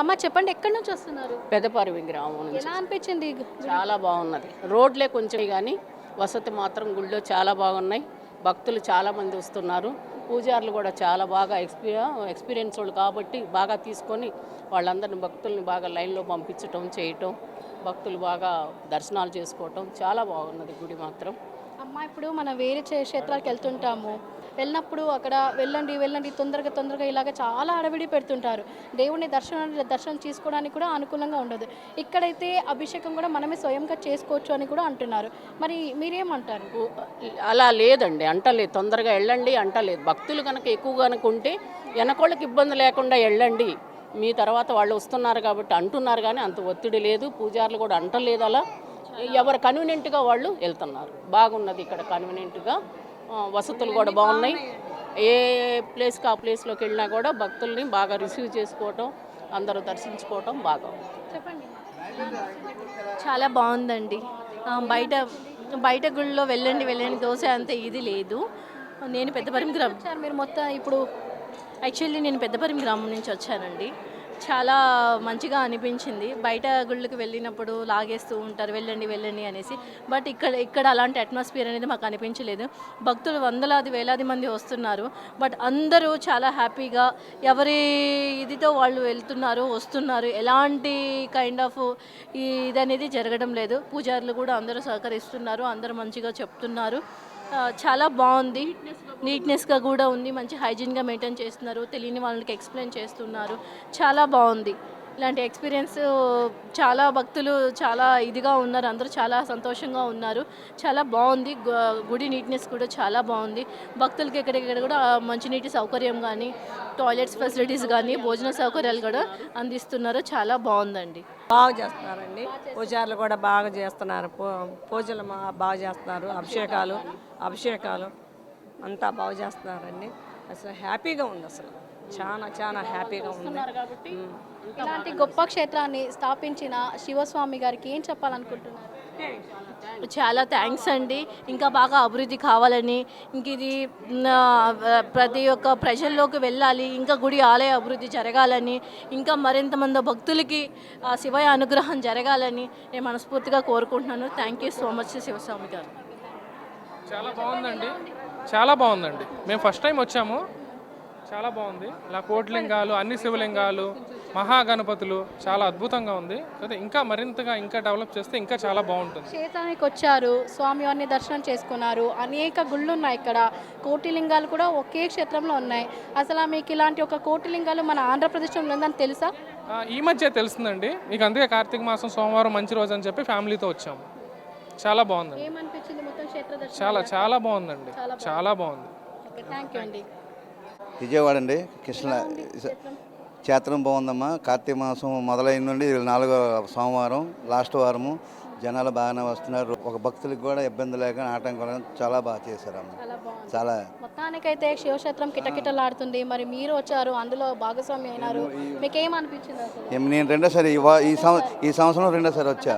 అమ్మ చెప్పండి ఎక్కడి నుంచి వస్తున్నారు? పెదపరివి గ్రామం నుంచి. ఎలా అనిపించింది? చాలా బాగున్నది. రోడ్లే కొంచెం కానీ వసతి మాత్రం గుళ్ళో చాలా బాగున్నాయి. భక్తులు చాలా మంది వస్తున్నారు. పూజారులు కూడా చాలా బాగా ఎక్స్పీ ఎక్స్పీరియన్స్ వాళ్ళు కాబట్టి బాగా తీసుకొని వాళ్ళందరిని భక్తుల్ని బాగా లైన్లో పంపించటం చేయటం భక్తులు బాగా దర్శనాలు చేసుకోవటం చాలా బాగున్నది గుడి మాత్రం. అమ్మ ఇప్పుడు మనం వేరే చే- క్షేత్రాలకు వెళ్తుంటాము. వెళ్ళినప్పుడు అక్కడ వెళ్ళండి వెళ్ళండి తొందరగా తొందరగా ఇలాగ చాలా అడవిడి పెడుతుంటారు. దేవుడిని దర్శనం దర్శనం చేసుకోవడానికి కూడా అనుకూలంగా ఉండదు. ఇక్కడైతే అభిషేకం కూడా మనమే స్వయంగా చేసుకోవచ్చు అని కూడా అంటున్నారు. మరి మీరేమంటారు? అలా లేదండి అంటలేదు తొందరగా వెళ్ళండి అంటలేదు భక్తులు కనుక ఎక్కువ కనుక ఉంటే వెనకోళ్ళకి ఇబ్బంది లేకుండా వెళ్ళండి. మీ తర్వాత వాళ్ళు వస్తున్నారు కాబట్టి అంటున్నారు కానీ అంత ఒత్తిడి లేదు. పూజారులు కూడా అంటలేదు అలా. ఎవరు కన్వీనెంట్గా వాళ్ళు వెళ్తున్నారు. బాగున్నది ఇక్కడ కన్వీనెంట్గా వసతులు కూడా బాగున్నాయి. ఏ ప్లేస్కి ఆ ప్లేస్లోకి వెళ్ళినా కూడా భక్తుల్ని బాగా రిసీవ్ చేసుకోవటం అందరూ దర్శించుకోవటం బాగా చెప్పండి. చాలా బాగుందండి. బయట బయట గుళ్ళో వెళ్ళండి వెళ్ళండి దోశ అంత ఇది లేదు. నేను పెద్దపరిమి గ్రామం మీరు మొత్తం ఇప్పుడు యాక్చువల్లీ నేను పెద్దపరిమి గ్రామం నుంచి వచ్చానండి. చాలా మంచిగా అనిపించింది. బయట గుళ్ళకి వెళ్ళినప్పుడు లాగేస్తూ ఉంటారు వెళ్ళండి వెళ్ళండి అనేసి. బట్ ఇక్కడ ఇక్కడ అలాంటి అట్మాస్ఫియర్ అనేది మాకు అనిపించలేదు. భక్తులు వందలాది వేలాది మంది వస్తున్నారు. బట్ అందరూ చాలా హ్యాపీగా ఎవరి ఇదితో వాళ్ళు వెళ్తున్నారు వస్తున్నారు. ఎలాంటి కైండ్ ఆఫ్ ఇది అనేది జరగడం లేదు. పూజారులు కూడా అందరూ సహకరిస్తున్నారు అందరూ మంచిగా చెప్తున్నారు. చాలా బాగుంది. నీట్నెస్గా కూడా ఉంది. మంచి హైజీన్గా మెయింటైన్ చేస్తున్నారు. తెలియని వాళ్ళకి ఎక్స్ప్లెయిన్ చేస్తున్నారు. చాలా బాగుంది. ఇలాంటి ఎక్స్పీరియన్స్ చాలా భక్తులు చాలా ఇదిగా ఉన్నారు. అందరూ చాలా సంతోషంగా ఉన్నారు. చాలా బాగుంది. గుడి నీట్నెస్ కూడా చాలా బాగుంది. భక్తులకి ఎక్కడెక్కడ కూడా మంచినీటి సౌకర్యం కానీ టాయిలెట్స్ ఫెసిలిటీస్ కానీ భోజన సౌకర్యాలు కూడా అందిస్తున్నారు. చాలా బాగుందండి. బాగా చేస్తున్నారండి. పూజారులు కూడా బాగా చేస్తున్నారు. పూజలు మా- బాగా చేస్తున్నారు. అభిషేకాలు అభిషేకాలు అంతా బాగా చేస్తున్నారండి. అసలు హ్యాపీగా ఉంది అసలు. చాలా చాలా హ్యాపీగా ఉంది. కాబట్టి ఇలాంటి గొప్ప క్షేత్రాన్ని స్థాపించిన శివస్వామి గారికి ఏం చెప్పాలనుకుంటున్నారు? చాలా థ్యాంక్స్ అండి. ఇంకా బాగా అభివృద్ధి కావాలని. ఇంక ఇది ప్రతి ఒక్క ప్రజల్లోకి వెళ్ళాలి. ఇంకా గుడి ఆలయ అభివృద్ధి జరగాలని. ఇంకా మరింత మంది భక్తులకి ఆ శివయ అనుగ్రహం జరగాలని నేను మనస్ఫూర్తిగా కోరుకుంటున్నాను. Thank you so much Sivaswamy garu. చాలా బాగుందండి. చాలా బాగుందండి. మేము ఫస్ట్ టైం వచ్చాము. చాలా బాగుంది. ఇలా కోట్లింగాలు అన్ని శివలింగాలు మహాగణపతులు చాలా అద్భుతంగా ఉంది. అయితే ఇంకా మరింతగా ఇంకా డెవలప్ చేస్తే ఇంకా చాలా బాగుంటుంది. క్షేత్రానికి వచ్చారు. స్వామివారిని దర్శనం చేసుకున్నారు. అనేక గుళ్ళు ఉన్నాయి ఇక్కడ. కోటిలింగాలు కూడా ఒకే క్షేత్రంలో ఉన్నాయి. అసలు మీకు ఇలాంటి ఒక కోటిలింగాలు మన ఆంధ్రప్రదేశ్లో ఉందని తెలుసా? ఈ మధ్య తెలుస్తుందండి. మీకు అందుకే కార్తీక మాసం సోమవారం మంచి రోజు అని చెప్పి ఫ్యామిలీతో వచ్చాము. చాలా దర్శనం చాలా చాలా బాగుందండి. చాలా బాగుంది. థ్యాంక్ యూ అండి. విజయవాడ అండి. కృష్ణ క్షేత్రం? బాగుందమ్మా. కార్తీక మాసం మొదలైన నుండి నాలుగో సోమవారం లాస్ట్ వారము జనాలు బాగానే వస్తున్నారు. ఒక భక్తులకు కూడా ఇబ్బంది లేక ఆటంకం చాలా బాగా చేశారమ్మ. చాలా మొత్తానికైతే శివక్షేత్రం కిటకిటలాడుతుంది మరి మీరు వచ్చారు అందులో భాగస్వామి అయినారు. మీకు ఏమనిపించింది అసలు? ఏం నేను రెండోసారి ఈ ఈ సంవ ఈ సంవత్సరం రెండోసారి వచ్చా.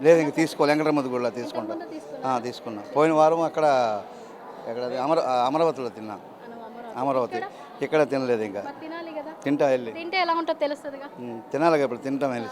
లేదు ఇంక తీసుకో వెంకటరమద గుడిలో తీసుకుంటా. ఆ, తీసుకున్నా. పోయిన వారం అక్కడ ఎక్కడ అమర అమరావతిలో తిన్నా. అమరావతి. ఇక్కడ? తినలేదు ఇంకా. తినాలి కదా. తింటా వెళ్ళి. తింటే ఎలా ఉంటుందో తెలుస్తుందిగా. ఉమ్, తినాలి కదా ఇప్పుడు తింటాం వెళ్ళి